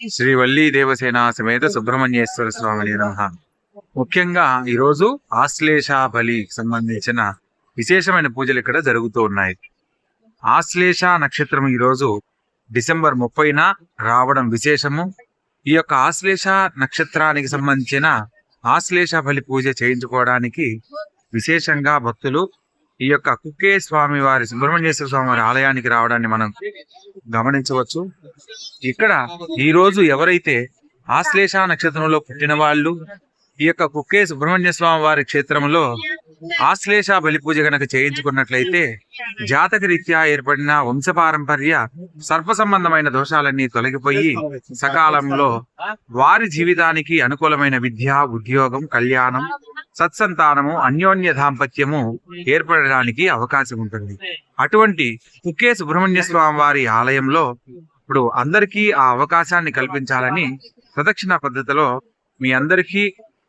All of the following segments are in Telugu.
శ్రీ వల్లి దేవసేన సమేత సుబ్రహ్మణ్యేశ్వర స్వామి నమః. ముఖ్యంగా ఈరోజు ఆశ్లేష బలి సంబంధించిన విశేషమైన పూజలు ఇక్కడ జరుగుతూ ఉన్నాయి. ఆశ్లేష నక్షత్రం ఈరోజు డిసెంబర్ ముప్పైన రావడం విశేషము. ఈ యొక్క ఆశ్లేష నక్షత్రానికి సంబంధించిన ఆశ్లేష బలి పూజ చేయించుకోవడానికి విశేషంగా భక్తులు ఈ యొక్క కుక్కే స్వామి వారి సుబ్రహ్మణ్యేశ్వర స్వామి వారి ఆలయానికి రావడాన్ని మనం గమనించవచ్చు. ఇక్కడ ఈ రోజు ఎవరైతే ఆశ్లేష నక్షత్రంలో పుట్టిన వాళ్ళు ఈ యొక్క కుక్కే సుబ్రహ్మణ్య స్వామి వారి క్షేత్రంలో ఆశ్లేష బలి పూజ గనక చేయించుకున్నట్లయితే జాతక రీత్యా ఏర్పడిన వంశపారంపర్య సర్ప సంబంధమైన దోషాలన్నీ తొలగిపోయి సకాలంలో వారి జీవితానికి అనుకూలమైన విద్య ఉద్యోగం కళ్యాణం సత్సంతానము అన్యోన్య దాంపత్యము ఏర్పడడానికి అవకాశం ఉంటుంది. అటువంటి కుక్కే సుబ్రహ్మణ్య స్వామి వారి ఆలయంలో ఇప్పుడు అందరికీ ఆ అవకాశాన్ని కల్పించాలని ప్రదక్షిణ పద్ధతిలో మీ అందరికీ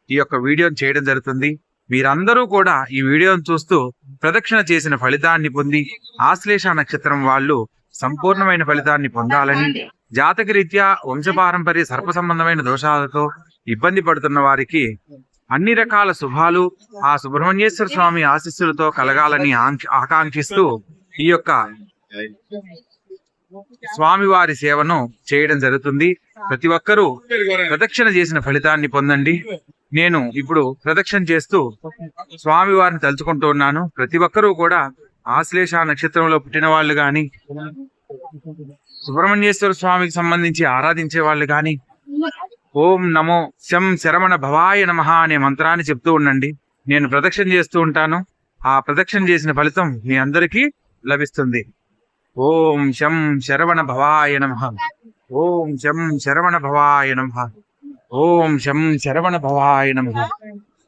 ఈ యొక్క వీడియోని చేయడం జరుగుతుంది. వీరందరూ కూడా ఈ వీడియోను చూస్తూ ప్రదక్షిణ చేసిన ఫలితాన్ని పొంది ఆశ్లేష నక్షత్రం వాళ్ళు సంపూర్ణమైన ఫలితాన్ని పొందాలని జాతక రీత్యా వంశపారంపర్య సర్ప సంబంధమైన దోషాలతో ఇబ్బంది పడుతున్న వారికి అన్ని రకాల శుభాలు ఆ సుబ్రహ్మణ్యేశ్వర స్వామి ఆశీస్సులతో కలగాలని ఆకాంక్షిస్తూ ఈ యొక్క స్వామివారి సేవను చేయడం జరుగుతుంది. ప్రతి ఒక్కరూ ప్రదక్షిణ చేసిన ఫలితాన్ని పొందండి. నేను ఇప్పుడు ప్రదక్షిణ చేస్తూ స్వామి వారిని తలుచుకుంటూ ఉన్నాను ప్రతి ఒక్కరూ కూడా ఆశ్లేష నక్షత్రంలో పుట్టిన వాళ్ళు గాని సుబ్రహ్మణ్యేశ్వర స్వామికి సంబంధించి ఆరాధించే వాళ్ళు గాని ఓం నమో శం శరవణ భవాయ నమః అనే మంత్రాన్ని చెప్తూ ఉండండి. నేను ప్రదక్షిణ చేస్తూ ఉంటాను. ఆ ప్రదక్షిణ చేసిన ఫలితం మీ అందరికీ లభిస్తుంది. ఓం శం శరవణ భవాయ నమ. ఓం శం శరవణ భవాయ నమ. ఓం శం శరవణ భవాయ నమ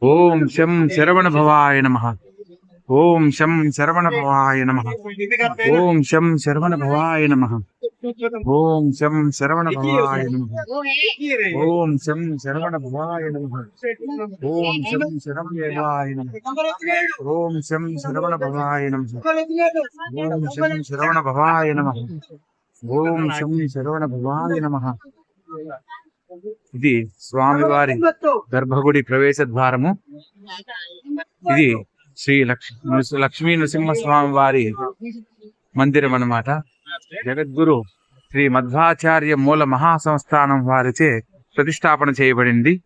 ఓం శం శరవణ భవాయ నమ ఓం శం శరవణ భవాయ నమ ఓం శం శరవణ భవాయ నమ ఓం శం శరవణ భవాయ నమ ఓం శం శరవణ భవాయ నమ ఓం శం శరవణ భవాయ నమః ఓం శం శరవణ భవాయ నమ ఓం శం శరవణ భవాయ నమ ఓం శం శరవణ భవాయ నమ ఇది స్వామివారి గర్భగుడి ప్రవేశ ద్వారము. ఇది శ్రీ లక్ష్ నృసి- లక్ష్మీ నృసింహ స్వామి వారి మందిరం అన్నమాట. జగద్గురు శ్రీ మధ్వాచార్య మూల మహాసంస్థానం వారిచే ప్రతిష్టాపన చేయబడింది.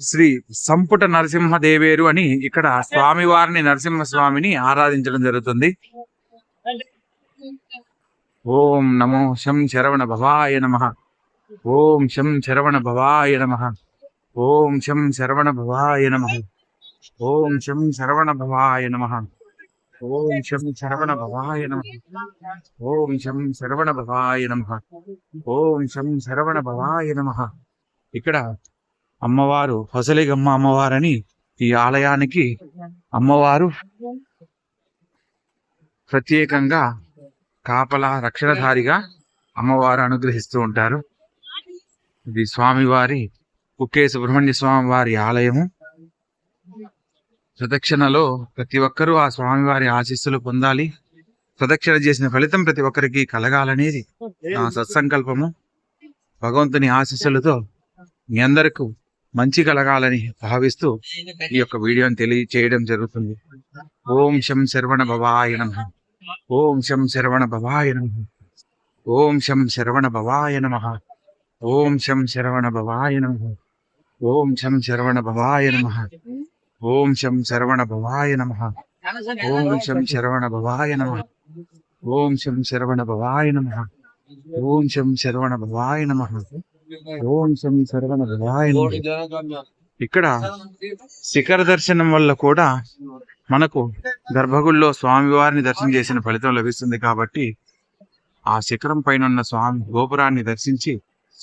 శ్రీ సంపుట నరసింహ దేవేరు అని ఇక్కడ స్వామివారిని నరసింహ స్వామిని ఆరాధించడం జరుగుతుంది. ఓం నమో శం శరవణ భవాయ నమ. ఓం శం శరవణ భవాయ నమ. ఓం శం శరవణ భవాయ నమ. ఓం శం శరవణ భవాయ నమ. ఓం శం శరవణ భవాయ నమ. ఓం శం శరవణ భవాయ నమ. ఓం శం శరవణ భవాయ నమ. ఇక్కడ అమ్మవారు ఫసలిగమ్మ అమ్మవారని ఈ ఆలయానికి అమ్మవారు ప్రత్యేకంగా కాపల రక్షణధారిగా అమ్మవారు అనుగ్రహిస్తూ ఉంటారు. ఇది స్వామివారి కుక్కే సుబ్రహ్మణ్య స్వామి వారి ఆలయము. ప్రదక్షిణలో ప్రతి ఒక్కరూ ఆ స్వామివారి ఆశీస్సులు పొందాలి. ప్రదక్షిణ చేసిన ఫలితం ప్రతి ఒక్కరికి కలగాలనేది నా సత్సంకల్పము. భగవంతుని ఆశీస్సులతో మీ అందరకు మంచి కలగాలని భావిస్తూ ఈ యొక్క వీడియోని తెలియచేయడం జరుగుతుంది. ఓం శం శరవణ భవాయ నమ. ఓం శం శరవణ భవాయ నమ. ఓం శం శరవణ భవాయ నమ. ఓం శం శరవణ భవాయ నమ. ఓం శం శరవణ భవాయ నమ. ఓం శం శరవణ భవాయ నమ. ఓం శం శరవణ భవాయ నమ. ఓం శం శరవణ భవాయ నమ. ఓం శం శరవణ భవాయ నమ. ఓం శం శరవణ భవాయ నమ. ఇక్కడ శిఖర దర్శనం వల్ల కూడా మనకు గర్భగుడిలో స్వామివారిని దర్శనం చేసిన ఫలితం లభిస్తుంది కాబట్టి ఆ శిఖరం పైన ఉన్న స్వామి గోపురాన్ని దర్శించి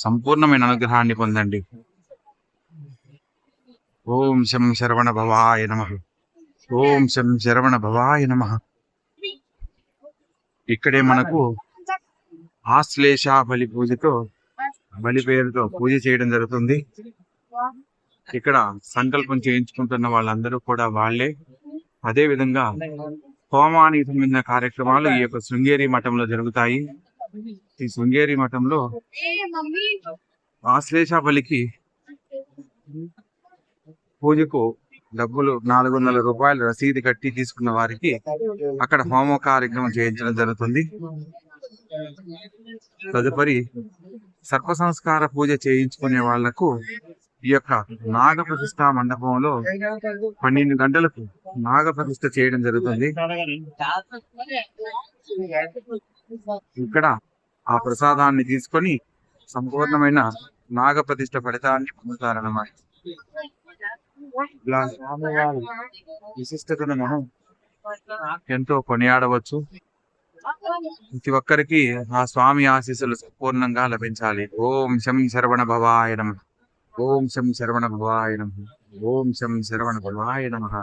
సంపూర్ణమైన అనుగ్రహాన్ని పొందండి. ఓం శం శరవణ భవాయ నమ. ఓం శం శరవణ భవాయ నమ. ఇక్కడే మనకు ఆశ్లేష బలి పూజతో బలి పేరుతో పూజ చేయడం జరుగుతుంది. ఇక్కడ సంకల్పం చేయించుకుంటున్న వాళ్ళందరూ కూడా వాళ్ళే. అదే విధంగా హోమానికి సంబంధించిన కార్యక్రమాలు ఈ యొక్క శృంగేరి మఠంలో జరుగుతాయి. ఈ శృంగేరి మఠంలో ఆశ్లేష బలికి పూజకు డబ్బులు నాలుగు వందల రూపాయలు రసీదు కట్టి తీసుకున్న వారికి అక్కడ హోమ కార్యక్రమం చేయించడం జరుగుతుంది. తదుపరి సర్ప సంస్కార పూజ చేయించుకునే వాళ్ళకు ఈ యొక్క నాగ ప్రతిష్ట మండపంలో పన్నెండు గంటలకు నాగ ప్రతిష్ట చేయడం జరుగుతుంది. ఇక్కడ ఆ ప్రసాదాన్ని తీసుకొని సంపూర్ణమైన నాగ ప్రతిష్ట ఫలితాన్ని పొందుతారన్నమాట. ఇలా స్వామివారి విశిష్టతను మనం ఎంతో కొనియాడవచ్చు. ప్రతి ఒక్కరికి ఆ స్వామి ఆశీస్సులు సంపూర్ణంగా లభించాలి. ఓం శం శరవణ భవాయ నమ. ఓం శం శరవణ భవాయ నమ. ఓం శం శరవణ భవాయ నమ.